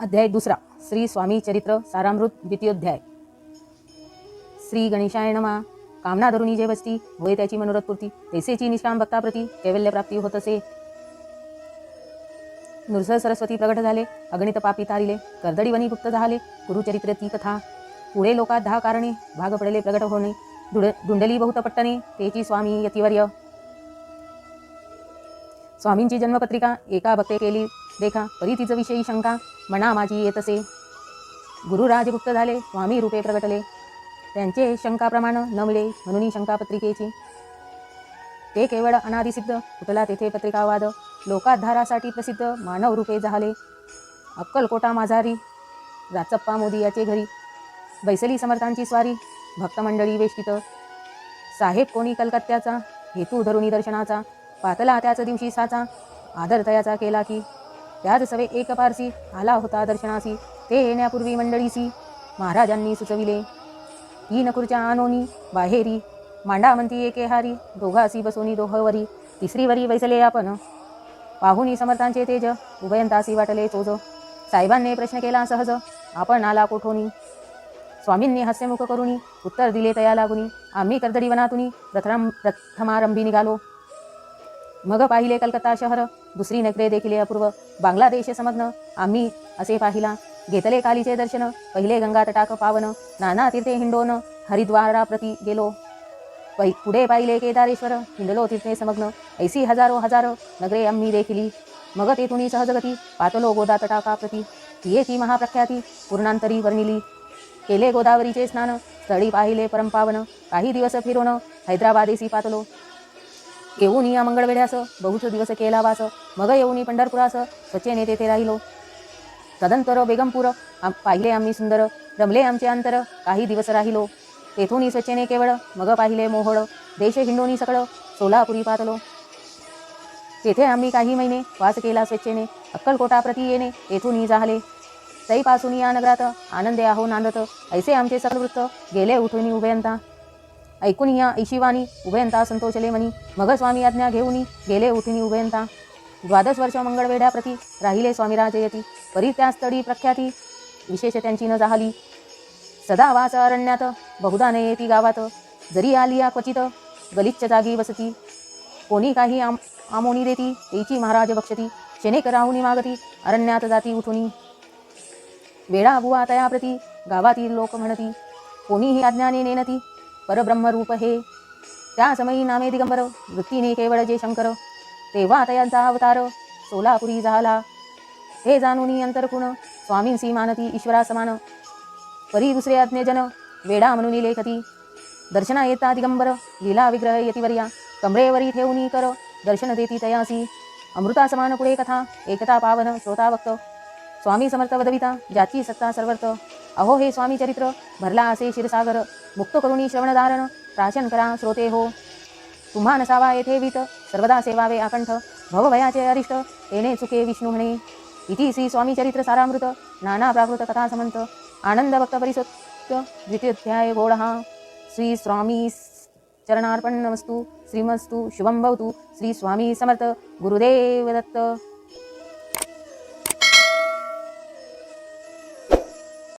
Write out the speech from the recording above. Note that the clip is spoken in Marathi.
अध्याय दुसरा. श्री स्वामी चरित्र सारामृत द्वितीयोध्याय. श्री गणेशाय नमा. कामना धरुणी जे बसती होय त्याची मनोरथपूर्ती तेसेची तैसेची निष्काम भक्ताप्रती कैवल्य प्राप्ती होत असे. नृसर सरस्वती प्रगट झाले. अगणित पापी तारिले. कर्दडी वनी गुप्त झाले. गुरुचरित्र ती कथा. पुढे लोकात दहा कारणे. भाग पडले प्रगट होणे. दुड दुंडली बहुत पट्टणे. तेची स्वामी यतिवर्य. स्वामींची जन्मपत्रिका एका भक्ते केली. देखा परी तिचं विषयी शंका. मना माझी येत असे. गुरु झाले स्वामी रूपे प्रगटले त्यांचे शंकाप्रमाण न मिळे म्हणून शंका पत्रिकेची ते केवळ अनादिसिद्ध कुठला तेथे पत्रिकावाद लोकाधारासाठी प्रसिद्ध मानव रूपे झाले अक्कलकोटा माझारी राचप्पा मोदी याचे घरी. बैसली समर्थांची स्वारी भक्तमंडळी वेष्टित. साहेब कोणी कलकत्त्याचा हेतू धरुणी दर्शनाचा. पातला त्याच दिवशी साचा. आदर तयाचा केला की त्याच सवे एक पारसी आला होता दर्शनासी. ते येण्यापूर्वी मंडळीसी महाराजांनी सुचविले. तीन खुर्च्या आनोनी बाहेरी मांडामंती एकेहारी एके हारी दोघासी बसोनी दोहवरी तिसरी वरी बैसले आपण. पाहुनी समर्थांचे तेज उभयंतासी वाटले चोज. साहेबांनी प्रश्न केला सहज आपण आला कोठोनी? स्वामींनी हास्यमुख करुणी उत्तर दिले तया लागुनी आम्ही कर्दडीवनातुनी प्रथम प्रथमारंभी निघालो. मग पाहिले कलकत्ता शहर दुसरी नगरे देखिले अपूर्व. बांगलादेश समग्न. आम्ही असे पाहिला. घेतले कालीचे दर्शन पहिले गंगा तटाक पावन नाना तीर्थे हिंडोन हरिद्वाराप्रती गेलो. पै पुढे पाहिले केदारेश्वर हिंडलो तीर्थे समग्न. ऐसी हजारो हजारो नगरे आम्ही देखिली. मग तेथून सहजगती पातलो गोदा तटाकाप्रती तियेची महाप्रख्याती पूर्णांतरी वर्णिली. केले गोदावरीचे स्नान स्थळी पाहिले परमपावन. काही दिवस फिरोन हैदराबादेसी पातलो. येऊन या मंगळवेढ्यास बहुच दिवस केला वास मग येऊन पंढरपुरास सचेने तेथे राहिलो. तदंतर बेगमपूर आम पाहिले आम्ही सुंदर रमले आमचे अंतर काही दिवस राहिलो. तेथून सचेने केवळ मग पाहिले मोहळ देश हिंडोनी सकळ सोलापुरी पातलो. तेथे आम्ही काही महिने वास केला स्वच्छेने अक्कलकोटा प्रती येणे तेथून झाले. तैपासून या नगरात आनंदे आहो नांदत ऐसे आमचे सकल वृत्त गेले उठून उभयंता. ऐकून या ऐशिवानी उभयंता संतोषले म्हणी मग स्वामी आज्ञा घेऊनी गेले उठिनी उभयंता. द्वादश वर्ष मंगळवेढ्याप्रती राहिले स्वामीराजयती परी त्या स्थळी प्रख्याती विशेष त्यांची न जाहली. सदा वास अरण्यात बहुधा न येती गावात. जरी आली या क्वचित गलिच्छ जागी वसती. कोणी काही आम आमोनी देती तेची महाराज बक्षती. शनेक राहुनी मागती अरण्यात जाती उठुनी. वेळा बुवा तयाप्रती गावातील लोक म्हणती. कोणीही अज्ञाने नेनती. परब्रह्मरूप हे. त्या समयी नामे दिगंबर वृत्तीने केवळ जे शंकर तेव्हा तयांचा अवतार सोलापुरी झाला. हे जाणून अंतरकुण स्वामींसी मानती ईश्वरा समान परी दुसरे अज्ञजन वेडा म्हणून लेखती. दर्शना येता दिगंबर लीला विग्रह यतिवर्या कमरेवरी ठेवूनी कर दर्शन देती तयासी. अमृता समान पुढे कथा एकता पावन श्रोता वक्त. स्वामी समर्थ वदविता ज्याची सत्ता सर्वर्थ अहो हे स्वामी चरित्र भरला असे क्षीरसागर मुक्त करुणी श्रवणधारण प्राशन करा श्रोते हो. तुम्हा नसावा येथे वीत सर्वदा सेवावे आकंठ भवभयाचे अरिष्ट येणे चुके विष्णू म्हणे. इति श्री स्वामी चरित्र सारामृत नाना प्राकृत कथा समंत आनंद भक्त परिसोत्य द्वितीयोध्याय गोडहा. श्री स्वामी चरणार्पण नमस्तु श्रीमस्तु शुभं भवतु. श्री स्वामी समर्थ गुरुदेव दत्त.